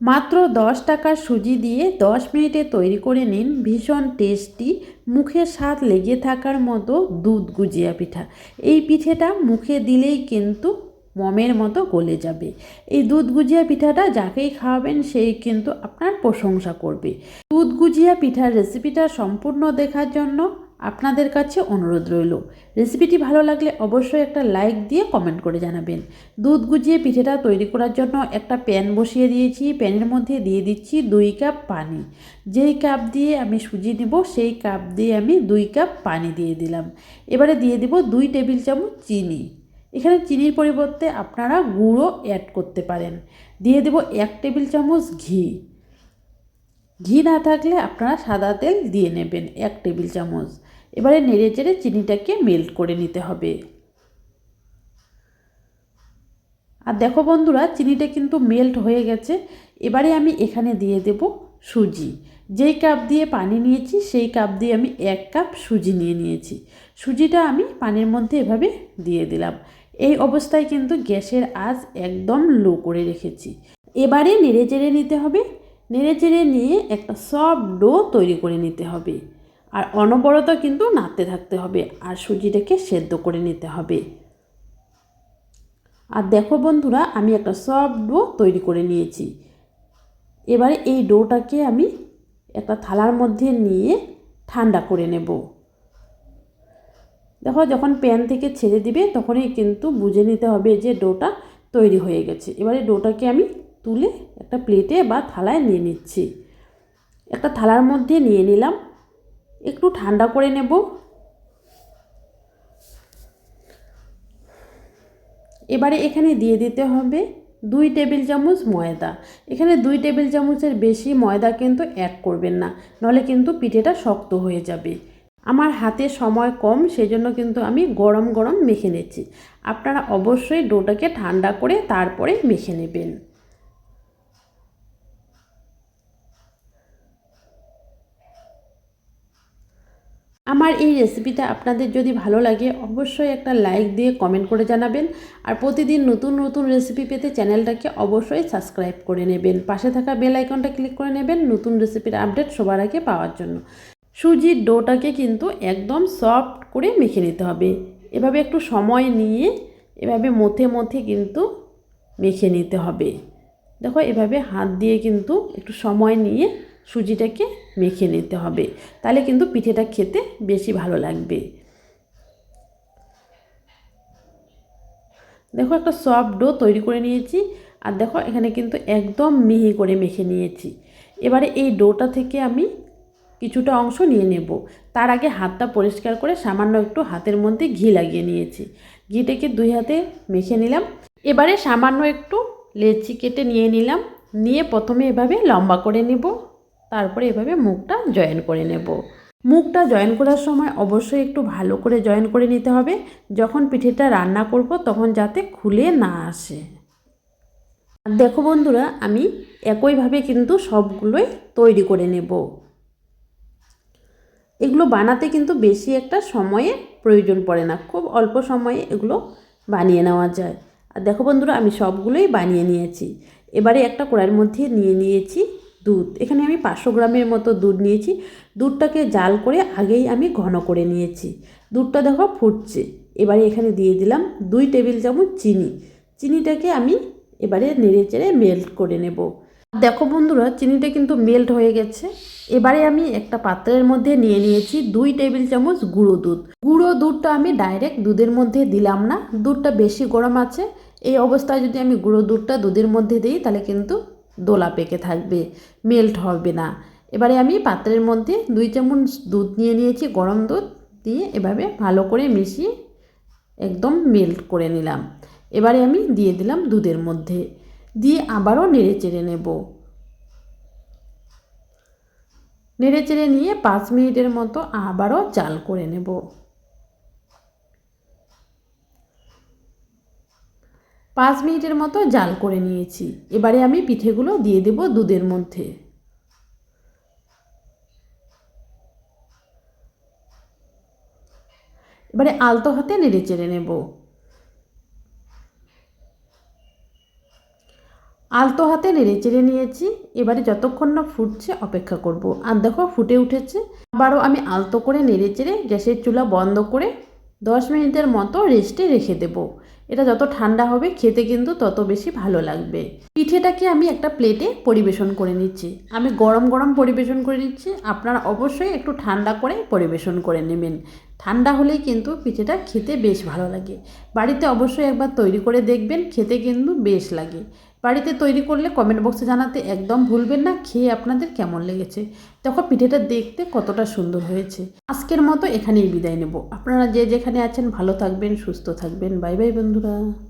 মাত্র দশ টাকার সুজি দিয়ে দশ মিনিটে তৈরি করে নিন ভীষণ টেস্টি, মুখে স্বাদ লেগে থাকার মতো দুধ গুজিয়া পিঠা। এই পিঠেটা মুখে দিলেই কিন্তু মমের মতো গলে যাবে। এই দুধ গুজিয়া পিঠাটা যাকেই খাওয়াবেন সেই কিন্তু আপনার প্রশংসা করবে। দুধ গুজিয়া পিঠার রেসিপিটা সম্পূর্ণ দেখার জন্য আপনাদের কাছে অনুরোধ রইল। রেসিপিটি ভালো লাগলে অবশ্যই একটা লাইক দিয়ে কমেন্ট করে জানাবেন। দুধ গুজিয়ে পিঠেটা তৈরি করার জন্য একটা প্যান বসিয়ে দিয়েছি। প্যানের মধ্যে দিয়ে দিচ্ছি দুই কাপ পানি। যেই কাপ দিয়ে আমি সুজি নিব সেই কাপ দিয়ে আমি দুই কাপ পানি দিয়ে দিলাম। এবারে দিয়ে দিব দুই টেবিল চামচ চিনি। এখানে চিনির পরিবর্তে আপনারা গুঁড়ো অ্যাড করতে পারেন। দিয়ে দেব এক টেবিল চামচ ঘি। ঘি না থাকলে আপনারা সাদা তেল দিয়ে নেবেন এক টেবিল চামচ। এবারে নেড়ে চেড়ে চিনিটাকে মেল্ট করে নিতে হবে। আর দেখো বন্ধুরা, চিনিটা কিন্তু মেল্ট হয়ে গেছে। এবারে আমি এখানে দিয়ে দেব সুজি। যেই কাপ দিয়ে পানি নিয়েছি, সেই কাপ দিয়ে আমি এক কাপ সুজি নিয়ে নিয়েছি। সুজিটা আমি পানির মধ্যে এভাবে দিয়ে দিলাম। এই অবস্থায় কিন্তু গ্যাসের আঁচ একদম লো করে রেখেছি। এবারে নেড়ে চেড়ে নিতে হবে। নেড়ে চেড়ে নিয়ে একটা সফট ডো তৈরি করে নিতে হবে। আর অনবরত কিন্তু নাড়তে থাকতে হবে আর সুজিটাকে সেদ্ধ করে নিতে হবে। আর দেখো বন্ধুরা, আমি একটা সফট ডো তৈরি করে নিয়েছি। এবারে এই ডোটাকে আমি একটা থালার মধ্যে নিয়ে ঠান্ডা করে নেব। দেখো, যখন প্যান থেকে ছেড়ে দিবে, তখনই কিন্তু বুঝে নিতে হবে যে ডোটা তৈরি হয়ে গেছে। এবারে ডোটাকে আমি তুলে একটা প্লেটে বা থালায় নিয়ে নিচ্ছি। একটা থালার মধ্যে নিয়ে নিলাম। একটু ঠান্ডা করে নেব। এবারে এখানে দিয়ে দিতে হবে দুই টেবিল চামচ ময়দা। এখানে দুই টেবিল চামচের বেশি ময়দা কিন্তু অ্যাড করবেন না নাহলে কিন্তু পিঠেটা শক্ত হয়ে যাবে। আমার হাতে সময় কম, সেজন্য কিন্তু আমি গরম গরম মেখে নিচ্ছি। আপনারা অবশ্যই ডোটাকে ঠান্ডা করে তারপরে মেখে নেবেন। আমার এই রেসিপিটা আপনাদের যদি ভালো লাগে, অবশ্যই একটা লাইক দিয়ে কমেন্ট করে জানাবেন। আর প্রতিদিন নতুন নতুন রেসিপি পেতে চ্যানেলটাকে অবশ্যই সাবস্ক্রাইব করে নেবেন। পাশে থাকা বেল আইকনটা ক্লিক করে নেবেন নতুন রেসিপির আপডেট সবার আগে পাওয়ার জন্য। সুজির ডোটাকে কিন্তু একদম সফট করে মেখে নিতে হবে। এভাবে একটু সময় নিয়ে এভাবে মথে মথে কিন্তু মেখে নিতে হবে। দেখো, এভাবে হাত দিয়ে কিন্তু একটু সময় নিয়ে সুজিটাকে মেখে নিতে হবে। তাহলে কিন্তু পিঠেটা খেতে বেশি ভালো লাগবে। দেখো একটা সফট ডো তৈরি করে নিয়েছি। আর দেখো এখানে কিন্তু একদম মিহি করে মেখে নিয়েছি। এবারে এই ডোটা থেকে আমি কিছুটা অংশ নিয়ে নেব। তার আগে হাতটা পরিষ্কার করে সামান্য একটু হাতের মধ্যে ঘি লাগিয়ে নিয়েছি। ঘিটাকে দুই হাতে মেখে নিলাম। এবারে সামান্য একটু লেচি কেটে নিয়ে নিলাম। নিয়ে প্রথমে এভাবে লম্বা করে নেব। তারপরে এভাবে মুখটা জয়েন করে নেব। মুখটা জয়েন করার সময় অবশ্যই একটু ভালো করে জয়েন করে নিতে হবে। যখন পিঠেটা রান্না করব তখন যাতে খুলে না আসে। দেখো বন্ধুরা, আমি একইভাবে কিন্তু সবগুলোই তৈরি করে নেব। এগুলো বানাতে কিন্তু বেশি একটা সময়ে প্রয়োজন পড়ে না। খুব অল্প সময়ে এগুলো বানিয়ে নেওয়া যায়। আর দেখো বন্ধুরা, আমি সবগুলোই বানিয়ে নিয়েছি। এবারে একটা কড়াইয়ের মধ্যে নিয়ে নিয়েছি দুধ। এখানে আমি পাঁচশো গ্রামের মতো দুধ নিয়েছি। দুধটাকে জাল করে আগেই আমি ঘন করে নিয়েছি। দুধটা দেখো ফুটছে। এবারে এখানে দিয়ে দিলাম দুই টেবিল চামচ চিনি। চিনিটাকে আমি এবারে নেড়ে চেড়ে মেল্ট করে নেব। দেখো বন্ধুরা, চিনিটা কিন্তু মেল্ট হয়ে গেছে। এবারে আমি একটা পাত্রের মধ্যে নিয়ে নিয়েছি দুই টেবিল চামচ গুঁড়ো দুধ। গুঁড়ো দুধটা আমি ডাইরেক্ট দুধের মধ্যে দিলাম না। দুধটা বেশি গরম আছে। এই অবস্থায় যদি আমি গুঁড়ো দুধটা দুধের মধ্যে দিই, তাহলে কিন্তু দোলা পেকে থাকবে মেল্ট হবে না। এবারে আমি পাত্রের মধ্যে দুই চামচ দুধ নিয়ে নিয়েছি, গরম দুধ দিয়ে এভাবে ভালো করে মিশিয়ে একদম মেল্ট করে নিলাম। এবারে আমি দিয়ে দিলাম দুধের মধ্যে, দিয়ে আবারও নেড়ে চেড়ে নেব। নেড়ে চেড়ে নিয়ে পাঁচ মিনিটের মতো আবারও চাল করে নেব। পাঁচ মিনিটের মতো জাল করে নিয়েছি। এবারে আমি পিঠেগুলো দিয়ে দেব দুধের মধ্যে। এবারে আলতো হাতে নেড়ে চেড়ে নেব। আলতো হাতে নেড়ে চেড়ে নিয়েছি। এবারে যতক্ষণ না ফুটছে অপেক্ষা করব। আর দেখো ফুটে উঠেছে। আবারও আমি আলতো করে নেড়ে চেড়ে গ্যাসের চুলা বন্ধ করে দশ মিনিটের মতো রেস্টে রেখে দেব। এটা যত ঠান্ডা হবে, খেতে কিন্তু তত বেশি ভালো লাগবে। পিঠেটাকে আমি একটা প্লেটে পরিবেশন করে নিচ্ছি। আমি গরম গরম পরিবেশন করে নিচ্ছি। আপনারা অবশ্যই একটু ঠান্ডা করে পরিবেশন করে নেবেন। ঠান্ডা হলেই কিন্তু পিঠেটা খেতে বেশ ভালো লাগে। বাড়িতে অবশ্যই একবার তৈরি করে দেখবেন, খেতে কিন্তু বেশ লাগে। বাড়িতে তৈরি করলে কমেন্ট বক্সে জানাতে একদম ভুলবেন না, খেয়ে আপনাদের কেমন লেগেছে? দেখো, পিঠেটা দেখতে কতটা সুন্দর হয়েছে। আজকের মতো এখানেই বিদায় নেব। আপনারা যে যেখানে আছেন, ভালো থাকবেন, সুস্থ থাকবেন। বাই বাই বন্ধুরা।